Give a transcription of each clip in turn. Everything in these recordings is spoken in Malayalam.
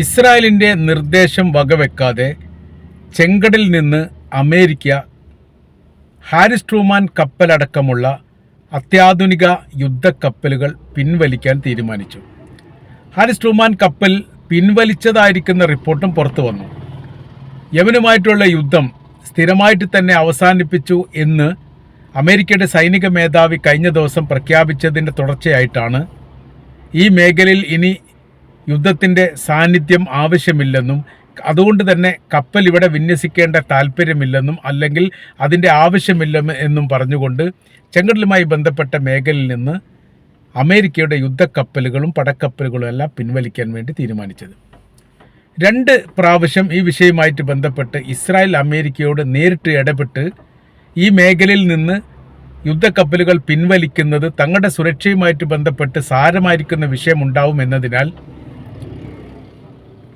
ഇസ്രായേലിന്റെ നിർദ്ദേശം വകവെക്കാതെ ചെങ്കടലിൽ നിന്ന് അമേരിക്ക ഹാരിസ് ട്രൂമാൻ കപ്പലടക്കമുള്ള അത്യാധുനിക യുദ്ധക്കപ്പലുകൾ പിൻവലിക്കാൻ തീരുമാനിച്ചു. ഹാരിസ് ട്രൂമാൻ കപ്പൽ പിൻവലിച്ചതായിരിക്കുന്ന റിപ്പോർട്ടും പുറത്തു വന്നു. യമനുമായിട്ടുള്ള യുദ്ധം സ്ഥിരമായിട്ട് തന്നെ അവസാനിപ്പിച്ചു എന്ന് അമേരിക്കയുടെ സൈനിക മേധാവി കഴിഞ്ഞ ദിവസം പ്രഖ്യാപിച്ചതിന്റെ തുടർച്ചയായിട്ടാണ് ഈ മേഖലയിൽ ഇനി യുദ്ധത്തിന്റെ സാന്നിധ്യം ആവശ്യമില്ലെന്നും അതുകൊണ്ട് തന്നെ കപ്പൽ ഇവിടെ വിന്യസിക്കേണ്ട താല്പര്യമില്ലെന്നും അല്ലെങ്കിൽ അതിന്റെ ആവശ്യമില്ല എന്നും പറഞ്ഞുകൊണ്ട് ചെങ്കടലുമായി ബന്ധപ്പെട്ട മേഖലയിൽ നിന്ന് അമേരിക്കയുടെ യുദ്ധക്കപ്പലുകളും പടക്കപ്പലുകളും എല്ലാം പിൻവലിക്കാൻ വേണ്ടി തീരുമാനിച്ചത്. രണ്ട് പ്രാവശ്യം ഈ വിഷയവുമായിട്ട് ബന്ധപ്പെട്ട് ഇസ്രായേൽ അമേരിക്കയോട് നേരിട്ട് ഇടപെട്ട് ഈ മേഖലയിൽ നിന്ന് യുദ്ധക്കപ്പലുകൾ പിൻവലിക്കുന്നത് തങ്ങളുടെ സുരക്ഷയുമായിട്ട് ബന്ധപ്പെട്ട് സാരമായിരിക്കുന്ന വിഷയമുണ്ടാവും എന്നതിനാൽ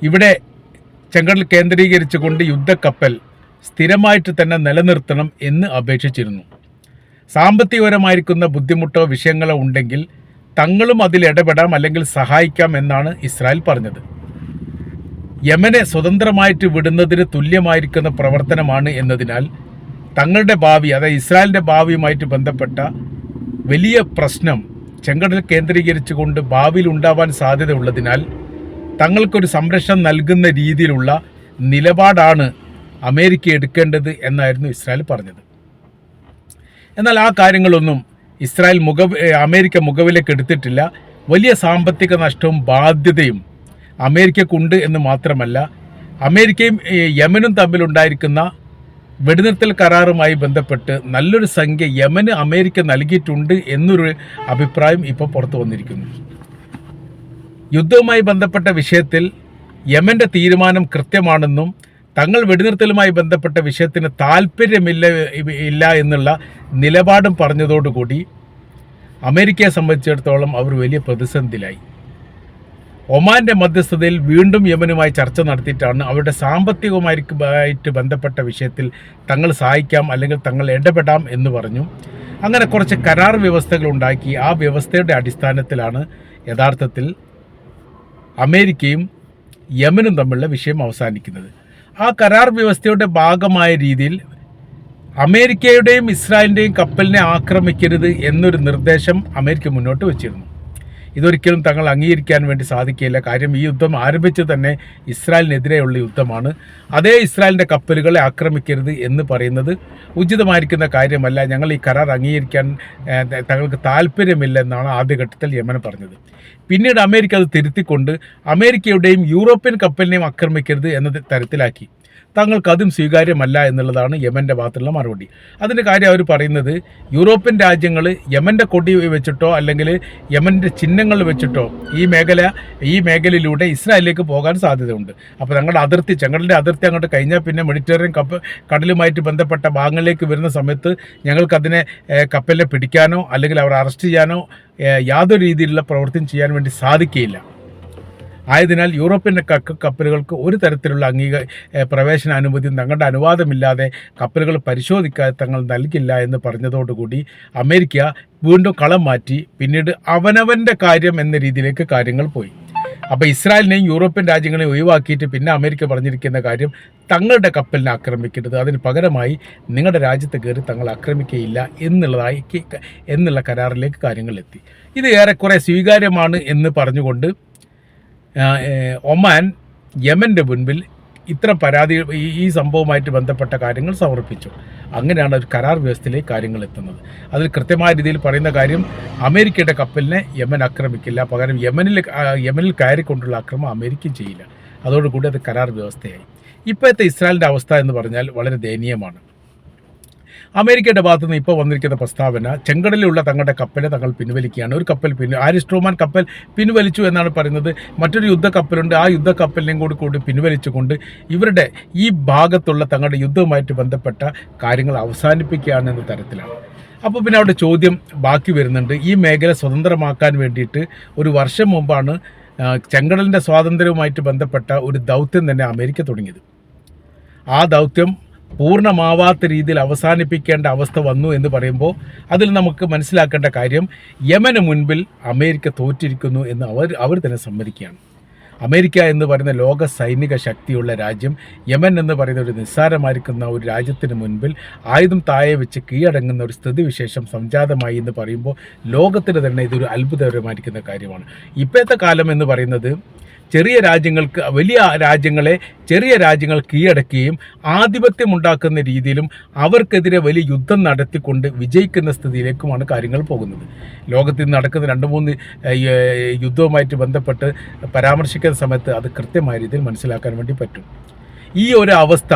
ഇവിടെ ചെങ്കടൽ കേന്ദ്രീകരിച്ചുകൊണ്ട് യുദ്ധക്കപ്പൽ സ്ഥിരമായിട്ട് തന്നെ നിലനിർത്തണം എന്ന് അപേക്ഷിച്ചിരുന്നു. സാമ്പത്തികപരമായിരിക്കുന്ന ബുദ്ധിമുട്ടോ വിഷയങ്ങളോ ഉണ്ടെങ്കിൽ തങ്ങളും അതിൽ ഇടപെടാം അല്ലെങ്കിൽ സഹായിക്കാം എന്നാണ് ഇസ്രായേൽ പറഞ്ഞത്. യമനെ സ്വതന്ത്രമായിട്ട് വിടുന്നതിന് തുല്യമായിരിക്കുന്ന പ്രവർത്തനമാണ് എന്നതിനാൽ തങ്ങളുടെ ഭാവി അതായത് ഇസ്രായേലിന്റെ ഭാവിയുമായിട്ട് ബന്ധപ്പെട്ട വലിയ പ്രശ്നം ചെങ്കടൽ കേന്ദ്രീകരിച്ചുകൊണ്ട് ഭാവിയിൽ ഉണ്ടാവാൻ സാധ്യതയുള്ളതിനാൽ തങ്ങൾക്കൊരു സംരക്ഷണം നൽകുന്ന രീതിയിലുള്ള നിലപാടാണ് അമേരിക്ക എടുക്കേണ്ടത് എന്നായിരുന്നു ഇസ്രായേൽ പറഞ്ഞത്. എന്നാൽ ആ കാര്യങ്ങളൊന്നും ഇസ്രായേൽ മുഖ അമേരിക്ക മുഖവിലേക്ക് എടുത്തിട്ടില്ല. വലിയ സാമ്പത്തിക നഷ്ടവും ബാധ്യതയും അമേരിക്കക്കുണ്ട് എന്ന് മാത്രമല്ല അമേരിക്കയും യമനും തമ്മിലുണ്ടായിരിക്കുന്ന വെടിനിർത്തൽ കരാറുമായി ബന്ധപ്പെട്ട് നല്ലൊരു സംഖ്യ യമന് അമേരിക്ക നൽകിയിട്ടുണ്ട് എന്നൊരു അഭിപ്രായം ഇപ്പോൾ പുറത്തു വന്നിരിക്കുന്നു. യുദ്ധവുമായി ബന്ധപ്പെട്ട വിഷയത്തിൽ യമന്റെ തീരുമാനം കൃത്യമാണെന്നും തങ്ങൾ വെടിനിർത്തലുമായി ബന്ധപ്പെട്ട വിഷയത്തിന് താല്പര്യമില്ല ഇല്ല എന്നുള്ള നിലപാടും പറഞ്ഞതോടുകൂടി അമേരിക്കയെ സംബന്ധിച്ചിടത്തോളം അവർ വലിയ പ്രതിസന്ധിയിലായി. ഒമാന്റെ മധ്യസ്ഥതയിൽ വീണ്ടും യമനുമായി ചർച്ച നടത്തിയിട്ടാണ് അവരുടെ സാമ്പത്തികവുമായിട്ട് ബന്ധപ്പെട്ട വിഷയത്തിൽ തങ്ങൾ സഹായിക്കാം അല്ലെങ്കിൽ തങ്ങൾ ഇടപെടാം എന്ന് പറഞ്ഞു. അങ്ങനെ കുറച്ച് കരാർ വ്യവസ്ഥകൾ ഉണ്ടാക്കി. ആ വ്യവസ്ഥയുടെ അടിസ്ഥാനത്തിലാണ് യഥാർത്ഥത്തിൽ അമേരിക്കയും യമനും തമ്മിലുള്ള വിഷയം അവസാനിക്കുന്നത്. ആ കരാർ വ്യവസ്ഥയുടെ ഭാഗമായ രീതിയിൽ അമേരിക്കയുടെയും ഇസ്രായേലിന്റെയും കപ്പലിനെ ആക്രമിക്കരുത് എന്നൊരു നിർദ്ദേശം അമേരിക്ക മുന്നോട്ട് വച്ചിരുന്നു. ഇതൊരിക്കലും തങ്ങൾ അംഗീകരിക്കാൻ വേണ്ടി സാധിക്കില്ല കാര്യം ഈ യുദ്ധം ആരംഭിച്ച് തന്നെ ഇസ്രായേലിനെതിരെയുള്ള യുദ്ധമാണ്. അതേ ഇസ്രായേലിന്റെ കപ്പലുകളെ ആക്രമിക്കരുത് എന്ന് പറയുന്നത് ഉചിതമായിരിക്കുന്ന കാര്യമല്ല. ഞങ്ങൾ ഈ കരാർ അംഗീകരിക്കാൻ തങ്ങൾക്ക് താല്പര്യമില്ലെന്നാണ് ആദ്യഘട്ടത്തിൽ യമൻ പറഞ്ഞത്. പിന്നീട് അമേരിക്ക അത് തിരുത്തിക്കൊണ്ട് അമേരിക്കയുടെയും യൂറോപ്യൻ കപ്പലിനെയും ആക്രമിക്കരുത് എന്ന തരത്തിലാക്കി. തങ്ങൾക്ക് അതും സ്വീകാര്യമല്ല എന്നുള്ളതാണ് യമന്റെ ഭാഗത്തുള്ള മറുപടി. അതിന്റെ കാര്യം അവർ പറയുന്നത് യൂറോപ്യൻ രാജ്യങ്ങൾ യമന്റെ കൊടി വെച്ചിട്ടോ അല്ലെങ്കിൽ യമന്റെ ചിഹ്നങ്ങൾ വെച്ചിട്ടോ ഈ മേഖല ഈ മേഖലയിലൂടെ ഇസ്രായേലിലേക്ക് പോകാൻ സാധ്യതയുണ്ട്. അപ്പോൾ ഞങ്ങളുടെ അതിർത്തി ഞങ്ങളുടെ അതിർത്തി അങ്ങോട്ട് കഴിഞ്ഞാൽ പിന്നെ മെഡിറ്ററേനിയൻ കപ്പ് കടലുമായിട്ട് ബന്ധപ്പെട്ട ഭാഗങ്ങളിലേക്ക് വരുന്ന സമയത്ത് ഞങ്ങൾക്കതിനെ കപ്പലിനെ പിടിക്കാനോ അല്ലെങ്കിൽ അവർ അറസ്റ്റ് ചെയ്യാനോ യാതൊരു രീതിയിലുള്ള പ്രവൃത്തിയും ചെയ്യാൻ വേണ്ടി സാധിക്കുകയില്ല. ആയതിനാൽ യൂറോപ്യൻ കപ്പലുകൾക്ക് ഒരു തരത്തിലുള്ള അംഗീക പ്രവേശന അനുമതി തങ്ങളുടെ അനുവാദമില്ലാതെ കപ്പലുകൾ പരിശോധിക്കാതെ തങ്ങൾ നൽകില്ല എന്ന് പറഞ്ഞതോടുകൂടി അമേരിക്ക വീണ്ടും കളം മാറ്റി. പിന്നീട് അവനവന്റെ കാര്യം എന്ന രീതിയിലേക്ക് കാര്യങ്ങൾ പോയി. അപ്പോൾ ഇസ്രായേലിനെയും യൂറോപ്യൻ രാജ്യങ്ങളെയും ഒഴിവാക്കിയിട്ട് പിന്നെ അമേരിക്ക പറഞ്ഞിരിക്കുന്ന കാര്യം തങ്ങളുടെ കപ്പലിനെ ആക്രമിക്കരുത്. അതിന് പകരമായി നിങ്ങളുടെ രാജ്യത്ത് കയറി തങ്ങൾ ആക്രമിക്കുകയില്ല എന്നുള്ളതായി എന്നുള്ള കരാറിലേക്ക് കാര്യങ്ങൾ എത്തി. ഇത് ഏറെക്കുറെ സ്വീകാര്യമാണ് എന്ന് പറഞ്ഞുകൊണ്ട് ഒമാൻ യമന്റെ മുൻപിൽ ഇത്ര പരാതി ഈ സംഭവവുമായിട്ട് ബന്ധപ്പെട്ട കാര്യങ്ങൾ സമർപ്പിച്ചു. അങ്ങനെയാണ് ഒരു കരാർ വ്യവസ്ഥയിലേക്ക് കാര്യങ്ങൾ എത്തുന്നത്. അതിൽ കൃത്യമായ രീതിയിൽ പറയുന്ന കാര്യം അമേരിക്കയുടെ കപ്പലിനെ യമൻ ആക്രമിക്കില്ല. പകരം യമനിൽ യമനിൽ കയറിക്കൊണ്ടുള്ള ആക്രമം അമേരിക്ക ചെയ്യില്ല. അതോടുകൂടി അത് കരാർ വ്യവസ്ഥയായി. ഇപ്പോഴത്തെ ഇസ്രായേലിന്റെ അവസ്ഥ എന്ന് പറഞ്ഞാൽ വളരെ ദയനീയമാണ്. അമേരിക്കയുടെ ഭാഗത്തു നിന്ന് ഇപ്പോൾ വന്നിരിക്കുന്ന പ്രസ്താവന ചെങ്കടലിലുള്ള തങ്ങളുടെ കപ്പലെ തങ്ങൾ പിൻവലിക്കുകയാണ്. ഒരു കപ്പൽ പിൻ ആരിസ്ട്രോമാൻ കപ്പൽ പിൻവലിച്ചു എന്നാണ് പറയുന്നത്. മറ്റൊരു യുദ്ധ കപ്പലുണ്ട് ആ യുദ്ധ കപ്പലിനെയും കൂടി കൂടി പിൻവലിച്ചുകൊണ്ട് ഇവരുടെ ഈ ഭാഗത്തുള്ള തങ്ങളുടെ യുദ്ധവുമായിട്ട് ബന്ധപ്പെട്ട കാര്യങ്ങൾ അവസാനിപ്പിക്കുകയാണ് എന്ന തരത്തിലാണ്. അപ്പോൾ പിന്നെ അവിടെ ചോദ്യം ബാക്കി വരുന്നുണ്ട്. ഈ മേഖല സ്വതന്ത്രമാക്കാൻ വേണ്ടിയിട്ട് ഒരു വർഷം മുമ്പാണ് ചെങ്കടലിന്റെ സ്വാതന്ത്ര്യവുമായിട്ട് ബന്ധപ്പെട്ട ഒരു ദൗത്യം തന്നെ അമേരിക്ക തുടങ്ങിയത്. ആ ദൗത്യം പൂർണമാവാത്ത രീതിയിൽ അവസാനിപ്പിക്കേണ്ട അവസ്ഥ വന്നു എന്ന് പറയുമ്പോൾ അതിൽ നമുക്ക് മനസ്സിലാക്കേണ്ട കാര്യം യമന് മുൻപിൽ അമേരിക്ക തോറ്റിരിക്കുന്നു എന്ന് അവർ അവർ തന്നെ സമ്മതിക്കുകയാണ്. അമേരിക്ക എന്ന് പറയുന്ന ലോക സൈനിക ശക്തിയുള്ള രാജ്യം യമൻ എന്ന് പറയുന്ന ഒരു നിസ്സാരമായിരിക്കുന്ന ഒരു രാജ്യത്തിന് മുൻപിൽ ആയുധം താഴെ വെച്ച് കീഴടങ്ങുന്ന ഒരു സ്ഥിതിവിശേഷം സംജാതമായി എന്ന് പറയുമ്പോൾ ലോകത്തിന് തന്നെ ഇതൊരു അത്ഭുതകരമായിരിക്കുന്ന കാര്യമാണ്. ഇപ്പോഴത്തെ കാലം എന്ന് പറയുന്നത് ചെറിയ രാജ്യങ്ങൾക്ക് വലിയ രാജ്യങ്ങളെ ചെറിയ രാജ്യങ്ങൾ കീഴടക്കുകയും ആധിപത്യമുണ്ടാക്കുന്ന രീതിയിലും അവർക്കെതിരെ വലിയ യുദ്ധം നടത്തിക്കൊണ്ട് വിജയിക്കുന്ന സ്ഥിതിയിലേക്കുമാണ് കാര്യങ്ങൾ പോകുന്നത്. ലോകത്തിൽ നടക്കുന്ന രണ്ട് മൂന്ന് യുദ്ധവുമായിട്ട് ബന്ധപ്പെട്ട് പരാമർശിക്കുന്ന സമയത്ത് അത് കൃത്യമായ രീതിയിൽ മനസ്സിലാക്കാൻ വേണ്ടി പറ്റും. ഈ ഒരു അവസ്ഥ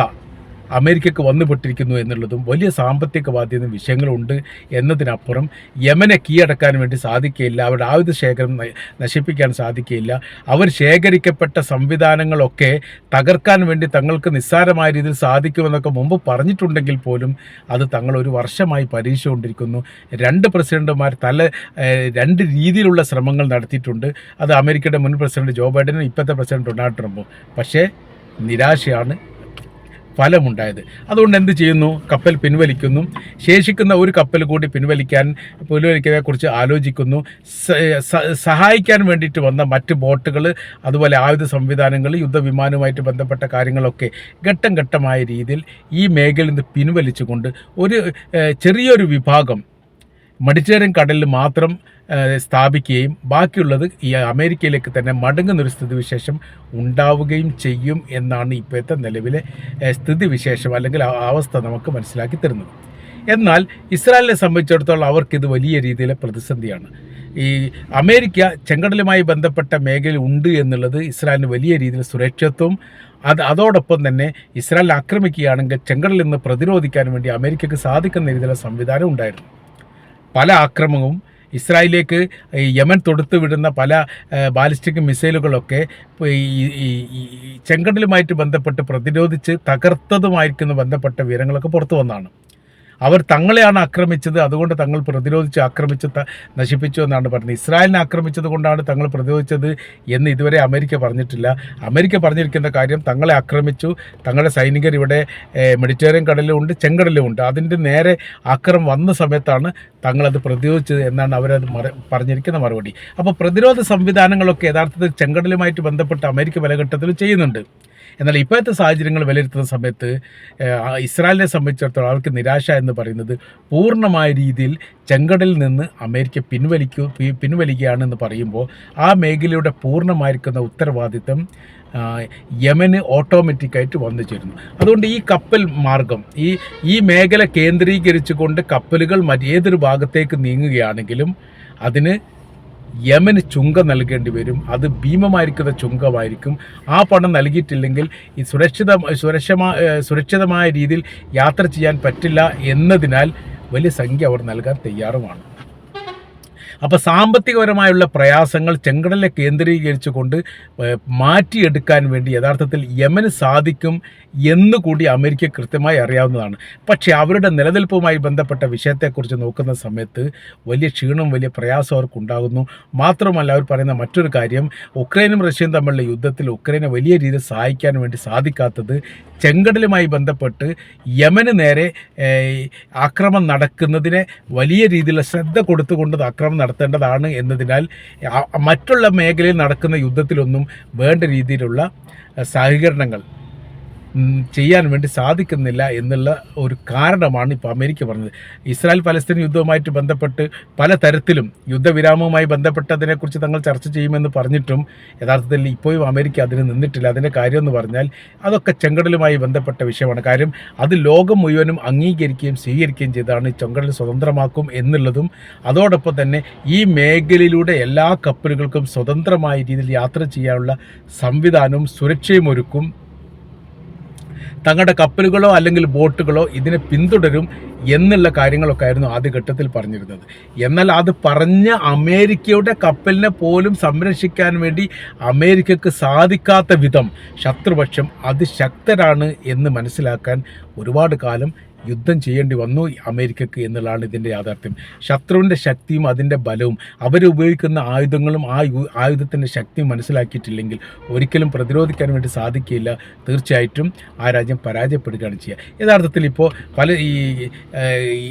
അമേരിക്കക്ക് വന്നുപെട്ടിരിക്കുന്നു എന്നുള്ളതും വലിയ സാമ്പത്തിക ബാധ്യത വിഷയങ്ങളുണ്ട് എന്നതിനപ്പുറം യമനെ കീഴടക്കാൻ വേണ്ടി സാധിക്കുകയില്ല അവരുടെ ആയുധ ശേഖരം നശിപ്പിക്കാൻ സാധിക്കുകയില്ല. അവർ ശേഖരിക്കപ്പെട്ട സംവിധാനങ്ങളൊക്കെ തകർക്കാൻ വേണ്ടി തങ്ങൾക്ക് നിസ്സാരമായ രീതിയിൽ സാധിക്കുമെന്നൊക്കെ മുമ്പ് പറഞ്ഞിട്ടുണ്ടെങ്കിൽ പോലും അത് തങ്ങൾ ഒരു വർഷമായി പരീക്ഷിച്ചുകൊണ്ടിരിക്കുന്നു. രണ്ട് പ്രസിഡന്റുമാർ തല രണ്ട് രീതിയിലുള്ള ശ്രമങ്ങൾ നടത്തിയിട്ടുണ്ട്. അത് അമേരിക്കയുടെ മുൻ പ്രസിഡന്റ് ജോ ബൈഡനും ഇപ്പോഴത്തെ പ്രസിഡന്റ് ഡൊണാൾഡ് ട്രംപും. പക്ഷേ നിരാശയാണ് ഫലമുണ്ടായത്. അതുകൊണ്ട് എന്ത് ചെയ്യുന്നു? കപ്പൽ പിൻവലിക്കുന്നു. ശേഷിക്കുന്ന ഒരു കപ്പൽ കൂടി പിൻവലിക്കാൻ പിൻവലിക്കുന്നതിനെക്കുറിച്ച് ആലോചിക്കുന്നു. സഹായിക്കാൻ വേണ്ടിയിട്ട് വന്ന മറ്റ് ബോട്ടുകൾ അതുപോലെ ആയുധ സംവിധാനങ്ങൾ യുദ്ധവിമാനവുമായിട്ട് ബന്ധപ്പെട്ട കാര്യങ്ങളൊക്കെ ഘട്ടം ഘട്ടമായ രീതിയിൽ ഈ മേഖലയിൽ നിന്ന് പിൻവലിച്ചുകൊണ്ട് ഒരു ചെറിയൊരു വിഭാഗം മെഡിറ്ററേനിയൻ കടലിൽ മാത്രം സ്ഥാപിക്കുകയും ബാക്കിയുള്ളത് ഈ അമേരിക്കയിലേക്ക് തന്നെ മടങ്ങുന്നൊരു സ്ഥിതിവിശേഷം ഉണ്ടാവുകയും ചെയ്യും എന്നാണ് ഇപ്പോഴത്തെ നിലവിലെ സ്ഥിതിവിശേഷം അല്ലെങ്കിൽ അവസ്ഥ നമുക്ക് മനസ്സിലാക്കി തരുന്നത്. എന്നാൽ ഇസ്രായേലിനെ സംബന്ധിച്ചിടത്തോളം അവർക്കിത് വലിയ രീതിയിലെ പ്രതിസന്ധിയാണ്. ഈ അമേരിക്ക ചെങ്കടലുമായി ബന്ധപ്പെട്ട മേഖലയിൽ ഉണ്ട് എന്നുള്ളത് ഇസ്രായേലിന് വലിയ രീതിയിൽ സുരക്ഷിതത്വം അത് അതോടൊപ്പം തന്നെ ഇസ്രായേൽ ആക്രമിക്കുകയാണെങ്കിൽ ചെങ്കടലിൽ നിന്ന് പ്രതിരോധിക്കാൻ വേണ്ടി അമേരിക്കക്ക് സാധിക്കുന്ന രീതിയിലുള്ള സംവിധാനം ഉണ്ടായിരുന്നു. പല ആക്രമണവും ഇസ്രായേലിലേക്ക് യമൻ തൊടുത്തു വിടുന്ന പല ബാലിസ്റ്റിക് മിസൈലുകളൊക്കെ ചെങ്കടലുമായിട്ട് ബന്ധപ്പെട്ട് പ്രതിരോധിച്ച് തകർത്തതുമായിരിക്കുന്ന ബന്ധപ്പെട്ട വിവരങ്ങളൊക്കെ പുറത്തു വന്നതാണ്. അവർ തങ്ങളെയാണ് ആക്രമിച്ചത്. അതുകൊണ്ട് തങ്ങൾ പ്രതിരോധിച്ച് ആക്രമിച്ച് നശിപ്പിച്ചു എന്നാണ് പറഞ്ഞത്. ഇസ്രായേലിനെ ആക്രമിച്ചത് കൊണ്ടാണ് തങ്ങൾ പ്രതിരോധിച്ചത് എന്ന് ഇതുവരെ അമേരിക്ക പറഞ്ഞിട്ടില്ല. അമേരിക്ക പറഞ്ഞിരിക്കുന്ന കാര്യം തങ്ങളെ ആക്രമിച്ചു. തങ്ങളുടെ സൈനികർ ഇവിടെ മെഡിറ്ററേനിയൻ കടലിലുമുണ്ട് ചെങ്കടലുമുണ്ട് അതിന്റെ നേരെ ആക്രമം വന്ന സമയത്താണ് തങ്ങളത് പ്രതിരോധിച്ചത് എന്നാണ് അവരത് മറ പറഞ്ഞിരിക്കുന്ന മറുപടി. അപ്പോൾ പ്രതിരോധ സംവിധാനങ്ങളൊക്കെ യഥാർത്ഥത്തിൽ ചെങ്കടലുമായിട്ട് ബന്ധപ്പെട്ട് അമേരിക്ക പലഘട്ടത്തിൽ ചെയ്യുന്നുണ്ട്. എന്നാൽ ഇപ്പോഴത്തെ സാഹചര്യങ്ങൾ വിലയിരുത്തുന്ന സമയത്ത് ഇസ്രായേലിനെ സംബന്ധിച്ചിടത്തോളം അവർക്ക് നിരാശ എന്ന് പറയുന്നത് പൂർണമായ രീതിയിൽ ചെങ്കടലിൽ നിന്ന് അമേരിക്ക പിൻവലിക്കൂ പിൻവലിക്കുകയാണെന്ന് പറയുമ്പോൾ ആ മേഖലയുടെ പൂർണമായിരിക്കുന്ന ഉത്തരവാദിത്തം യമന് ഓട്ടോമാറ്റിക്കായിട്ട് വന്നു ചേരുന്നു. അതുകൊണ്ട് ഈ കപ്പൽ മാർഗം ഈ ഈ മേഖല കേന്ദ്രീകരിച്ചുകൊണ്ട് കപ്പലുകൾ മറ്റേതൊരു ഭാഗത്തേക്ക് നീങ്ങുകയാണെങ്കിലും അതിന് യമന് ചുങ്കം നൽകേണ്ടി വരും. അത് ഭീമമായിരിക്കുന്ന ചുങ്കമായിരിക്കും. ആ പണം നൽകിയിട്ടില്ലെങ്കിൽ ഈ സുരക്ഷിത സുരക്ഷമാ സുരക്ഷിതമായ രീതിയിൽ യാത്ര ചെയ്യാൻ പറ്റില്ല എന്നതിനാൽ വലിയ സംഖ്യ അവർ നൽകാൻ തയ്യാറുമാണ്. അപ്പോൾ സാമ്പത്തികപരമായുള്ള പ്രയാസങ്ങൾ ചെങ്കടലിനെ കേന്ദ്രീകരിച്ചുകൊണ്ട് കൊണ്ട് മാറ്റിയെടുക്കാൻ വേണ്ടി യഥാർത്ഥത്തിൽ യമന് സാധിക്കും എന്നുകൂടി അമേരിക്ക കൃത്യമായി അറിയാവുന്നതാണ്. പക്ഷേ അവരുടെ നിലനിൽപ്പുമായി ബന്ധപ്പെട്ട വിഷയത്തെക്കുറിച്ച് നോക്കുന്ന സമയത്ത് വലിയ ക്ഷീണവും വലിയ പ്രയാസവും അവർക്കുണ്ടാകുന്നു. മാത്രമല്ല അവർ പറയുന്ന മറ്റൊരു കാര്യം ഉക്രൈനും റഷ്യയും തമ്മിലുള്ള യുദ്ധത്തിൽ ഉക്രൈനെ വലിയ രീതിയിൽ സഹായിക്കാൻ വേണ്ടി സാധിക്കാത്തത് ചെങ്കടലുമായി ബന്ധപ്പെട്ട് യമന് നേരെ ആക്രമം നടക്കുന്നതിനെ വലിയ രീതിയിലുള്ള ശ്രദ്ധ കൊടുത്തുകൊണ്ട് ആക്രമണം നടത്തേണ്ടതാണ് എന്നതിനാൽ മറ്റുള്ള മേഖലയിൽ നടക്കുന്ന യുദ്ധത്തിലൊന്നും വേണ്ട രീതിയിലുള്ള സഹകരണങ്ങൾ ചെയ്യാൻ വേണ്ടി സാധിക്കുന്നില്ല എന്നുള്ള ഒരു കാരണമാണ് ഇപ്പോൾ അമേരിക്ക പറഞ്ഞത്. ഇസ്രായേൽ പലസ്തീൻ യുദ്ധവുമായിട്ട് ബന്ധപ്പെട്ട് പല തരത്തിലും യുദ്ധവിരാമവുമായി ബന്ധപ്പെട്ടതിനെക്കുറിച്ച് തങ്ങൾ ചർച്ച ചെയ്യുമെന്ന് പറഞ്ഞിട്ടും യഥാർത്ഥത്തിൽ ഇപ്പോഴും അമേരിക്ക അതിന് നിന്നിട്ടില്ല. അതിന്റെ കാര്യം എന്ന് പറഞ്ഞാൽ അതൊക്കെ ചെങ്കടലുമായി ബന്ധപ്പെട്ട വിഷയമാണ്. കാര്യം അത് ലോകം മുഴുവനും അംഗീകരിക്കുകയും സ്വീകരിക്കുകയും ചെയ്താണ് ചെങ്കടൽ സ്വതന്ത്രമാക്കും എന്നുള്ളതും അതോടൊപ്പം തന്നെ ഈ മേഖലയിലൂടെ എല്ലാ കപ്പലുകൾക്കും സ്വതന്ത്രമായ രീതിയിൽ യാത്ര ചെയ്യാനുള്ള സംവിധാനവും സുരക്ഷയും ഒരുക്കും. തങ്ങളുടെ കപ്പലുകളോ അല്ലെങ്കിൽ ബോട്ടുകളോ ഇതിനെ പിന്തുടരും എന്നുള്ള കാര്യങ്ങളൊക്കെ ആയിരുന്നു ആദ്യഘട്ടത്തിൽ പറഞ്ഞിരുന്നത്. എന്നാൽ അത് പറഞ്ഞ അമേരിക്കയുടെ കപ്പലിനെ പോലും സംരക്ഷിക്കാൻ വേണ്ടി അമേരിക്കക്ക് സാധിക്കാത്ത വിധം ശത്രുപക്ഷം അതിശക്തരാണ് എന്ന് മനസ്സിലാക്കാൻ ഒരുപാട് കാലം യുദ്ധം ചെയ്യേണ്ടി വന്നു അമേരിക്കക്ക് എന്നുള്ളതാണ് ഇതിന്റെ യാഥാർത്ഥ്യം. ശത്രുവിന്റെ ശക്തിയും അതിന്റെ ബലവും അവരുപയോഗിക്കുന്ന ആയുധങ്ങളും ആ ആയുധത്തിന്റെ ശക്തിയും മനസ്സിലാക്കിയിട്ടില്ലെങ്കിൽ ഒരിക്കലും പ്രതിരോധിക്കാൻ വേണ്ടി സാധിക്കില്ല. തീർച്ചയായിട്ടും ആ രാജ്യം പരാജയപ്പെടുകയാണ് ചെയ്യുക യഥാർത്ഥത്തിൽ ഇപ്പോൾ പല ഈ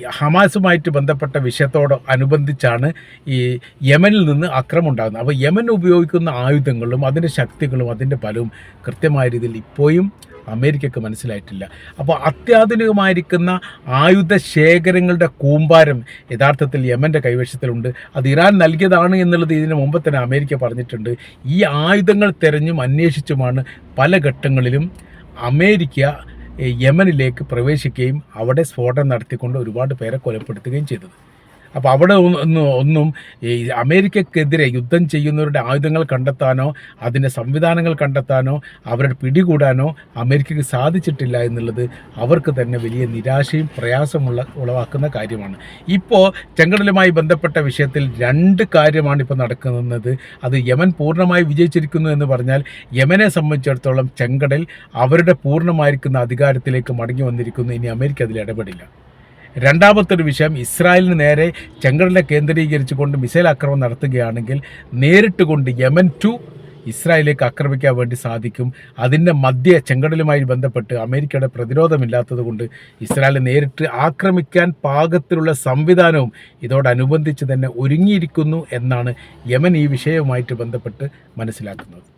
ഹമാസുമായിട്ട് ബന്ധപ്പെട്ട വിഷയത്തോട് അനുബന്ധിച്ചാണ് ഈ യമനിൽ നിന്ന് അക്രമം ഉണ്ടാകുന്നത്. അപ്പോൾ യമൻ ഉപയോഗിക്കുന്ന ആയുധങ്ങളും അതിന്റെ ശക്തികളും അതിന്റെ ബലവും കൃത്യമായ രീതിയിൽ ഇപ്പോഴും അമേരിക്കക്ക് മനസ്സിലായിട്ടില്ല. അപ്പോൾ അത്യാധുനികമായിരിക്കുന്ന ആയുധ ശേഖരങ്ങളുടെ കൂമ്പാരം യഥാർത്ഥത്തിൽ യമന്റെ കൈവശത്തിലുണ്ട്. അത് ഇറാൻ നൽകിയതാണ് എന്നുള്ളത് ഇതിന് മുമ്പ് തന്നെ അമേരിക്ക പറഞ്ഞിട്ടുണ്ട്. ഈ ആയുധങ്ങൾ തിരഞ്ഞും അന്വേഷിച്ചുമാണ് പല ഘട്ടങ്ങളിലും അമേരിക്ക യമനിലേക്ക് പ്രവേശിക്കുകയും അവിടെ സ്ഫോടനം നടത്തിക്കൊണ്ട് ഒരുപാട് പേരെ കൊലപ്പെടുത്തുകയും ചെയ്തത്. അപ്പോൾ അവിടെ ഒന്നും ഈ അമേരിക്കക്കെതിരെ യുദ്ധം ചെയ്യുന്നവരുടെ ആയുധങ്ങൾ കണ്ടെത്താനോ അതിന്റെ സംവിധാനങ്ങൾ കണ്ടെത്താനോ അവരുടെ പിടികൂടാനോ അമേരിക്കയ്ക്ക് സാധിച്ചിട്ടില്ല എന്നുള്ളത് അവർക്ക് തന്നെ വലിയ നിരാശയും പ്രയാസമുള്ള ഉളവാക്കുന്ന കാര്യമാണ്. ഇപ്പോൾ ചെങ്കടലുമായി ബന്ധപ്പെട്ട വിഷയത്തിൽ രണ്ട് കാര്യമാണ് ഇപ്പോൾ നടക്കുന്നത്. അത് യമൻ പൂർണമായി വിജയിച്ചിരിക്കുന്നു എന്ന് പറഞ്ഞാൽ യമനെ സംബന്ധിച്ചിടത്തോളം ചെങ്കടൽ അവരുടെ പൂർണമായിരിക്കുന്ന അധികാരത്തിലേക്ക് മടങ്ങി വന്നിരിക്കുന്നു. ഇനി അമേരിക്ക അതിൽ ഇടപെടില്ല. രണ്ടാമത്തെ ഒരു വിഷയം ഇസ്രായേലിന് നേരെ ചെങ്കടലിനെ കേന്ദ്രീകരിച്ചുകൊണ്ട് മിസൈൽ ആക്രമണം നടത്തുകയാണെങ്കിൽ നേരിട്ട് കൊണ്ട് യമൻ ടു ഇസ്രായേലിലേക്ക് ആക്രമിക്കാൻ വേണ്ടി സാധിക്കും. അതിന്റെ മധ്യ ചെങ്കടലുമായി ബന്ധപ്പെട്ട് അമേരിക്കയുടെ പ്രതിരോധമില്ലാത്തത് കൊണ്ട് ഇസ്രായേൽ നേരിട്ട് ആക്രമിക്കാൻ പാകത്തിലുള്ള സംവിധാനവും ഇതോടനുബന്ധിച്ച് തന്നെ ഒരുങ്ങിയിരിക്കുന്നു എന്നാണ് യമൻ ഈ വിഷയവുമായിട്ട് ബന്ധപ്പെട്ട് മനസ്സിലാക്കുന്നത്.